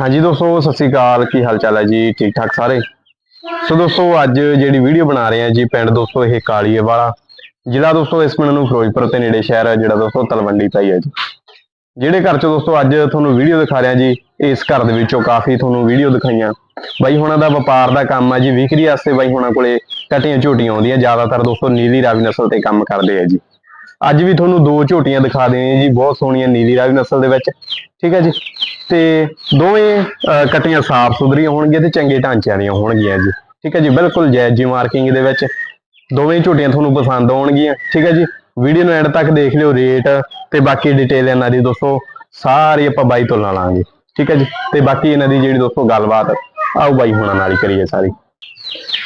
ਹਾਂਜੀ ਦੋਸਤੋ, ਸਤਿ ਸ੍ਰੀ ਅਕਾਲ। ਕੀ ਹਾਲ ਚਾਲ ਹੈ ਜੀ? ਠੀਕ ਠਾਕ ਸਾਰੇ? ਸੋ ਦੋਸਤੋ, ਅੱਜ ਜਿਹੜੀ ਵੀਡੀਓ ਬਣਾ ਰਹੇ ਆ ਜੀ, ਪਿੰਡ ਦੋਸਤੋ, ਇਹ ਕਾਲੀਏ ਵਾਲਾ। ਜਿਹੜਾ ਦੋਸਤੋ, ਇਸ ਪਿੰਡ ਨੂੰ ਫਿਰੋਜ਼ਪੁਰ ਤੇ ਨੇੜੇ ਸ਼ਹਿਰ ਹੈ, ਜਿਹੜਾ ਦੋਸਤੋ ਤਲਵੰਡੀ ਪਈ ਹੈ ਜੀ। ਜਿਹੜੇ ਘਰ ਚ ਦੋਸਤੋ, ਅੱਜ ਤੁਹਾਨੂੰ ਵੀਡੀਓ ਦਿਖਾ ਰਿਹਾ ਜੀ, ਇਸ ਘਰ ਦੇ ਵਿੱਚੋਂ ਕਾਫੀ ਤੁਹਾਨੂੰ ਵੀਡੀਓ ਦਿਖਾਈਆਂ। ਬਾਈ, ਹੁਣਾਂ ਦਾ ਵਪਾਰ ਦਾ ਕੰਮ ਹੈ ਜੀ, ਵਿਕਰੀ ਵਾਸਤੇ ਬਾਈ, ਹੁਣਾਂ ਕੋਲੇ ਕਟੀਆਂ ਝੋਟੀਆਂ ਆਉਂਦੀਆਂ। ਜ਼ਿਆਦਾਤਰ ਦੋਸਤੋ, ਨੀਲੀ ਰਾਵੀ ਨਸਲ ਤੇ ਕੰਮ ਕਰਦੇ ਆ ਜੀ। ਅੱਜ ਵੀ ਤੁਹਾਨੂੰ ਦੋ ਝੋਟੀਆਂ ਦਿਖਾ ਦੇਣੀਆਂ ਜੀ, ਬਹੁਤ ਸੋਹਣੀਆਂ ਨੀਲੀ ਰਾਵੀ ਨਸਲ ਦੇ ਵਿੱਚ। ਠੀਕ ਹੈ ਜੀ? ਤੇ ਦੋਵੇਂ ਅਹ, ਕੱਟੀਆਂ ਸਾਫ਼ ਸੁਥਰੀਆਂ ਹੋਣਗੀਆਂ ਤੇ ਚੰਗੇ ਢਾਂਚਿਆਂ ਦੀਆਂ ਹੋਣਗੀਆਂ ਜੀ। ਠੀਕ ਹੈ ਜੀ ਬਿਲਕੁਲ ਜਾਇਜ਼ ਜੀ ਮਾਰਕਿੰਗ ਦੇ ਵਿੱਚ। ਦੋਵੇਂ ਝੋਟੀਆਂ ਤੁਹਾਨੂੰ ਪਸੰਦ ਆਉਣਗੀਆਂ। ਠੀਕ ਹੈ ਜੀ ਵੀਡੀਓ ਨੂੰ ਐਂਡ ਤੱਕ ਦੇਖ ਲਿਓ ਰੇਟ ਤੇ ਬਾਕੀ ਡਿਟੇਲ ਇਹਨਾਂ ਦੀ ਦੋਸਤੋ ਸਾਰੀ ਆਪਾਂ ਬਾਈ ਤੋਂ ਲਾ ਲਾਂਗੇ। ਠੀਕ ਹੈ ਜੀ ਤੇ ਬਾਕੀ ਇਹਨਾਂ ਦੀ ਜਿਹੜੀ ਦੋਸਤੋ ਗੱਲਬਾਤ ਆਓ ਬਾਈ ਹੁਣਾਂ ਨਾਲ ਹੀ ਕਰੀਏ ਸਾਰੀ।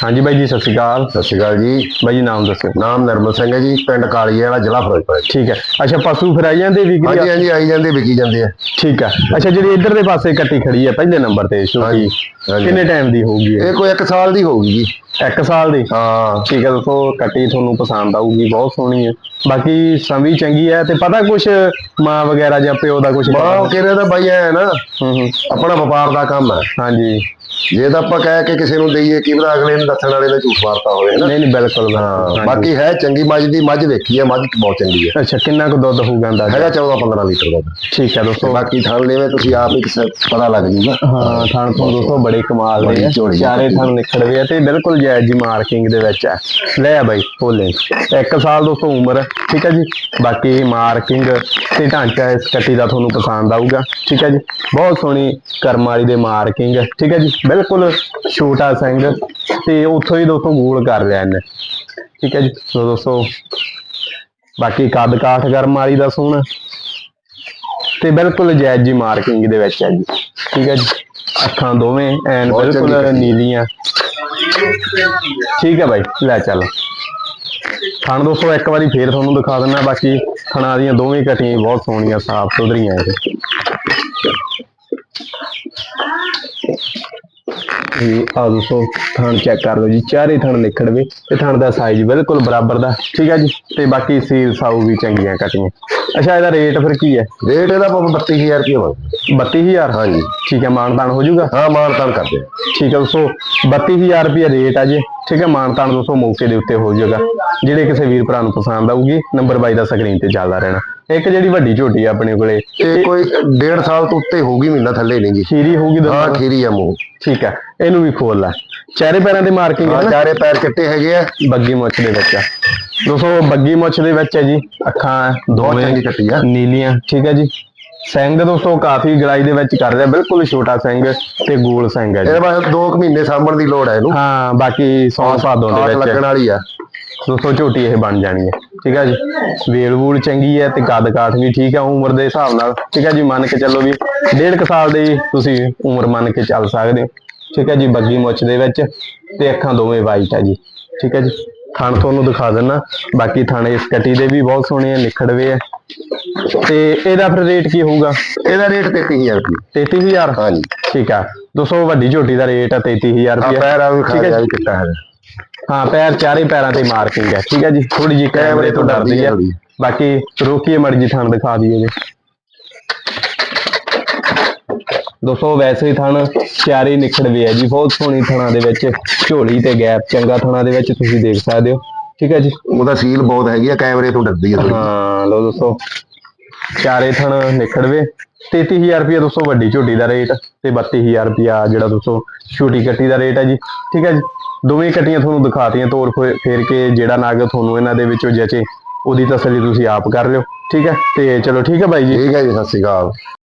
ਹਾਂਜੀ ਬਾਈ ਜੀ ਸਤਿ ਸ਼੍ਰੀ ਅਕਾਲ। ਸਤਿ ਸ਼੍ਰੀ ਅਕਾਲ ਜੀ। ਬਾਈ ਜੀ ਨਾਮ ਦੱਸਿਓ ਨਾਮ ਨਰਮਲ ਸਿੰਘ ਹੈ ਜੀ ਪਿੰਡ ਕਾਲੀਏ ਵਾਲਾ ਜ਼ਿਲ੍ਹਾ ਫਿਰੋਜ਼ਪੁਰ। ਹੈ। ਠੀਕ ਹੈ। ਅੱਛਾ ਪਸ਼ੂ ਫਿਰ ਆਈ ਜਾਂਦੇ ਵਿਕਰੀ ਹਾਂਜੀ ਹਾਂਜੀ ਆਈ ਜਾਂਦੇ ਵਿਕੀ ਜਾਂਦੇ ਆ। ਠੀਕ ਹੈ। ਅੱਛਾ ਜਿਹੜੀ ਇੱਧਰ ਦੇ ਪਾਸੇ ਕੱਟੀ ਖੜੀ ਹੈ ਪਹਿਲੇ ਨੰਬਰ ਤੇ ਛੋਟੀ। ਹਾਂਜੀ। ਕਿੰਨੇ ਟਾਈਮ ਦੀ ਹੋਊਗੀ ਇਹ? ਇਹ ਕੋਈ 1 ਸਾਲ ਦੀ ਹੋਊਗੀ ਜੀ। ਇੱਕ ਸਾਲ ਦੀ? ਹਾਂ। ਠੀਕ ਹੈ ਦੋਸਤੋ ਕੱਟੀ ਤੁਹਾਨੂੰ ਪਸੰਦ ਆਊਗੀ ਬਹੁਤ ਸੋਹਣੀ ਹੈ। ਬਾਕੀ ਸੰਵੀ ਚੰਗੀ ਹੈ ਤੇ ਪਤਾ ਕੁਛ ਮਾਂ ਵਗੈਰਾ ਜਾਂ ਪਿਓ ਦਾ ਕੁਛ ਮਾਂ ਕਹਿੰਦੇ ਤਾਂ ਬਾਈ ਐ ਨਾ ਹੂੰ ਹੂੰ। ਆਪਣਾ ਵਪਾਰ ਦਾ ਕੰਮ ਹੈ। ਹਾਂਜੀ। ਜੇ ਤਾਂ ਆਪਾਂ ਕਹਿ ਕੇ ਕਿਸੇ ਨੂੰ ਦਈਏ ਕੀ ਪਤਾ ਅਗਲੇ ਨੂੰ ਦੱਸਣ ਵਾਲੇ ਦਾ ਝੂਠ ਮਾਰਤਾ ਹੋਵੇ ਨਾ? ਨਹੀਂ ਨਹੀਂ ਬਿਲਕੁਲ ਹਾਂ। ਬਾਕੀ ਹੈ ਚੰਗੀ ਮੱਝ ਦੀ ਮੱਝ ਵੇਖੀ ਹੈ ਮੱਝ ਬਹੁਤ ਚੰਗੀ ਹੈ। ਅੱਛਾ ਕਿੰਨਾ ਕੁ ਦੁੱਧ ਹੋਊਗਾ ਅੰਦਾਜ਼ਾ? ਹੈਗਾ 14 15 ਲੀਟਰ ਦਾ ਠੀਕ ਹੈ ਦੋਸਤੋ। ਬਾਕੀ ਥਣ ਲੈਵੇਂ ਤੁਸੀਂ ਆਪ ਹੀ ਕਿਸੇ ਪਤਾ ਲੱਗ ਜੂਗਾ। ਹਾਂ ਥਣ ਤੋਂ ਦੋਸਤੋ ਬੜੇ ਕਮਾਲ ਦੇ ਆ। ਚਾਰੇ। ਥਣ ਨਿਖੜਵੇ ਆ ਤੇ ਬਿਲਕੁਲ ਜਾਇਜ਼ ਜੀ ਮਾਰਕਿੰਗ ਦੇ ਵਿੱਚ ਹੈ ਲੈ ਆ ਬਾਈ ਭੋਲੇ। ਇੱਕ ਸਾਲ ਦੋਸਤੋ ਉਮਰ ਠੀਕ ਹੈ ਜੀ? ਬਾਕੀ ਮਾਰਕਿੰਗ ਤੇ ਢਾਂਚਾ ਇਸ ਕੱਟੀ ਦਾ ਤੁਹਾਨੂੰ ਪਸੰਦ ਆਊਗਾ ਠੀਕ ਹੈ ਜੀ? ਬਹੁਤ ਸੋਹਣੀ ਕਰਮ ਵਾਲੀ ਦੇ ਮਾਰਕਿੰਗ ਠੀਕ ਹੈ ਜੀ? ਬਿਲਕੁਲ ਛੋਟਾ ਸਿੰਘ ਤੇ ਉੱਥੋਂ ਹੀ ਦੋਸਤੋ ਗੋਲ ਕਰ ਲਿਆ ਇਹਨੇ। ਠੀਕ ਹੈ ਜੀ ਸੋ ਦੋਸਤੋ। ਬਾਕੀ ਕੱਦ ਕਾਠ ਕਰਮ ਵਾਲੀ ਦਾ ਸੋਹਣਾ। ਤੇ ਬਿਲਕੁਲ ਜਾਇਜ਼ ਜੀ ਮਾਰਕਿੰਗ ਦੇ ਵਿੱਚ ਹੈ ਜੀ। ਠੀਕ ਹੈ ਜੀ ਅੱਖਾਂ ਦੋਵੇਂ ਐਨ ਬਿਲਕੁਲ। ਨੀਲੀਆਂ। ਠੀਕ ਹੈ ਬਾਈ ਲੈ ਚੱਲ। ਥਣ ਦੋਸਤੋ ਇੱਕ ਵਾਰੀ ਫੇਰ ਤੁਹਾਨੂੰ ਦਿਖਾ ਦਿੰਦਾ ਬਾਕੀ ਥਣਾਂ ਦੀਆਂ ਦੋਵੇਂ ਕਟੀਆਂ ਬਹੁਤ ਸੋਹਣੀਆਂ ਸਾਫ਼ ਸੁਥਰੀਆਂ ਇਹ। ਆ ਦੋਸਤੋ ਥਣ ਚੈੱਕ ਕਰ ਲਓ ਜੀ ਚਾਰੇ ਥਣ ਨਿਕੜਵੇ ਤੇ ਥਣ ਦਾ ਸਾਈਜ਼ ਬਿਲਕੁਲ ਬਰਾਬਰ ਦਾ। ਠੀਕ ਹੈ ਜੀ ਤੇ ਬਾਕੀ ਸੀਲ ਸਾਊ ਵੀ ਚੰਗੀਆਂ ਕਟੀਆਂ ਅੱਛਾ ਇਹਦਾ ਰੇਟ ਫਿਰ ਕੀ ਹੈ? ਰੇਟ ਇਹਦਾ ਆਪਾਂ 32000 ਰੁਪਏ ਮੰਗਦੇ 32000 ਹਾਂਜੀ। ਠੀਕ ਹੈ ਮਾਨਤਾਨ ਹੋ ਜਾਊਗਾ? ਹਾਂ ਮਾਨ ਤਾਨ ਕਰਦੇ ਆ। ਠੀਕ ਹੈ ਦੋਸਤੋ 32000 ਰੁਪਏ ਰੇਟ ਆ ਜੀ। ਠੀਕ ਹੈ ਮਾਨਤਾਨ ਦੋਸਤੋ ਮੌਕੇ ਦੇ ਉੱਤੇ ਹੋ ਜਾਊਗਾ। ਜਿਹੜੇ ਕਿਸੇ ਵੀਰ ਭਰਾ ਨੂੰ ਪਸੰਦ ਆਊਗੀ ਨੰਬਰ 22 ਦਾ ਸਕਰੀਨ ਤੇ ਚੱਲਦਾ ਰਹਿਣਾ। ਇੱਕ ਜਿਹੜੀ ਵੱਡੀ ਝੋਟੀ ਆ ਆਪਣੇ ਕੋਲੇ ਇਹ ਕੋਈ 1.5 ਸਾਲ ਤੋਂ ਉੱਤੇ ਹੋਊਗੀ ਮਹੀਨਾ ਥੱਲੇ ਨਹੀਂ ਜੀ। ਖੀਰੀ ਹੋਊਗੀ ਹਾਂ ਖੀਰੀ ਆ ਮੂੰਹ। ਠੀਕ ਹੈ ਇਹਨੂੰ ਵੀ ਖੋਲ ਲੈ। ਚਾਰੇ ਪੈਰਾਂ ਤੇ ਮਾਰਕਿੰਗ ਹੈ ਹਾਂ ਨਾ? ਚਾਰੇ ਪੈਰ ਚਿੱਟੇ ਹੈਗੇ ਆ। ਬੱਗੀ ਮੁੱਛ ਦੇ ਵਿੱਚ ਆ। ਦੋਸਤੋ ਬੱਗੀ ਮੁੱਛ ਦੇ ਵਿੱਚ ਹੈ ਜੀ ਅੱਖਾਂ ਦੋਵੇਂ ਚੰਗੀ ਕੱਟੀ ਆ। ਨੀਲੀਆਂ ਠੀਕ ਹੈ ਜੀ। ਸਿੰਘ ਦੋਸਤੋ ਕਾਫੀ ਗੜਾਈ ਦੇ ਵਿੱਚ ਕਰ ਰਿਹਾ ਬਿਲਕੁਲ ਛੋਟਾ ਸਿੰਘ ਤੇ ਗੋਲ ਸਿੰਘ ਹੈ ਜੀ। ਇਹਦੇ ਬਾਅਦ 2 ਮਹੀਨੇ ਸਾਂਭਣ ਦੀ ਲੋੜ ਹੈ ਇਹਨੂੰ। ਹਾਂ ਬਾਕੀ ਸੌਂ ਸਾਦੋਂ ਦੇ ਵਿੱਚ। ਲੱਗਣ ਵਾਲੀ ਆ। ਦੋਸਤੋ ਝੋਟੀ ਇਹ ਬਣ ਜਾਣੀ ਹੈ। ਠੀਕ ਹੈ ਜੀ? ਵੇਲ ਵੂਲ ਚੰਗੀ ਹੈ ਤੇ ਕੱਦ ਕਾਠ ਵੀ ਠੀਕ ਹੈ ਉਮਰ ਦੇ ਹਿਸਾਬ ਨਾਲ। ਠੀਕ ਹੈ ਜੀ ਮੰਨ ਕੇ ਚੱਲੋ ਵੀ ਡੇਢ ਕੁ ਸਾਲ ਦੀ ਤੁਸੀਂ ਉਮਰ ਮੰਨ ਕੇ ਚੱਲ ਸਕਦੇ ਹੋ। ਠੀਕ ਹੈ ਜੀ ਬੱਗੀ ਮੁੱਛ ਦੇ ਵਿੱਚ ਤੇ ਅੱਖਾਂ ਦੋਵੇਂ ਵਾਈਟ ਹੈ ਜੀ। ਠੀਕ ਹੈ ਜੀ? ਥਣ ਤੁਹਾਨੂੰ ਦਿਖਾ ਦਿੰਨਾ। ਬਾਕੀ ਥਣ ਇਸ ਕਟੀ ਦੇ ਵੀ ਬਹੁਤ ਸੋਹਣੇ ਆ ਨਿਖੜਵੇ ਆ। ਤੇ ਇਹਦਾ ਫਿਰ ਰੇਟ ਕੀ ਹੋਊਗਾ? ਇਹਦਾ ਰੇਟ 33000 ਰੁਪਏ 33000 ਹਾਂਜੀ। ਠੀਕ ਆ। ਦੋਸਤੋ ਵੱਡੀ ਝੋਟੀ ਦਾ ਰੇਟ ਆ 33000 ਆ ਰੁਪਏ ਪੈਰ ਆ ਵੀ ਠੀਕ ਹੈ ਖਾਇਆ ਜੀ। ਵੀ ਕਿੱਤਾ ਹੈ ਹਾਂ ਪੈਰ ਚਾਰੇ ਪੈਰਾਂ ਤੇ ਮਾਰਕਿੰਗ ਹੈ ਠੀਕ ਹੈ ਜੀ। ਥੋੜੀ ਜੀ ਕੈਮਰੇ ਤੋਂ ਡਰਦੀ ਹੈ। ਬਾਕੀ ਰੋਕੀਏ ਮੜ ਜੀ ਥਣ ਦਿਖਾ ਦਈਏ ਜੀ। ਦੋਸਤੋ ਵੈਸੇ ਹੀ ਥਣ ਚਾਰੇ ਨਿਖੜਵੇ ਹੈ ਜੀ ਬਹੁਤ ਸੋਹਣੀ ਥਣਾਂ ਦੇ ਵਿੱਚ ਝੋਲੀ ਤੇ ਗੈਪ ਚੰਗਾ ਥਣਾਂ ਦੇ ਵਿੱਚ ਤੁਸੀਂ ਦੇਖ ਸਕਦੇ ਹੋ। ਠੀਕ ਹੈ ਜੀ? ਉਹਦਾ ਸੀਲ ਬਹੁਤ ਹੈਗੀ ਆ ਕੈਮਰੇ ਤੋਂ ਡਰਦੀ ਆ ਥੋੜੀ ਹਾਂ ਲੋ ਦੋਸਤੋ ਚਾਰੇ ਥਣ ਨਿਖੜਵੇ। 33000 ਰੁਪਏ ਦੋਸਤੋ ਵੱਡੀ ਝੋਟੀ ਦਾ ਰੇਟ ਤੇ 32000 ਰੁਪਿਆ ਜਿਹੜਾ ਦੋਸਤੋ ਛੋਟੀ ਕੱਟੀ ਦਾ ਰੇਟ ਹੈ ਜੀ। ਠੀਕ ਹੈ ਜੀ? ਦੋਵੇਂ ਕੱਟੀਆਂ ਤੁਹਾਨੂੰ ਦਿਖਾਤੀਆਂ ਤੋਰ ਫੇਰ ਕੇ ਜਿਹੜਾ ਨਗ ਤੁਹਾਨੂੰ ਇਹਨਾਂ ਦੇ ਵਿੱਚੋਂ ਜਚੇ ਉਹਦੀ ਤਸੱਲੀ ਤੁਸੀਂ ਆਪ ਕਰ ਲਿਓ। ਠੀਕ ਹੈ? ਤੇ ਚਲੋ ਠੀਕ ਹੈ ਬਾਈ ਜੀ। ਠੀਕ ਹੈ ਜੀ ਸਤਿ ਸ਼੍ਰੀ ਅਕਾਲ।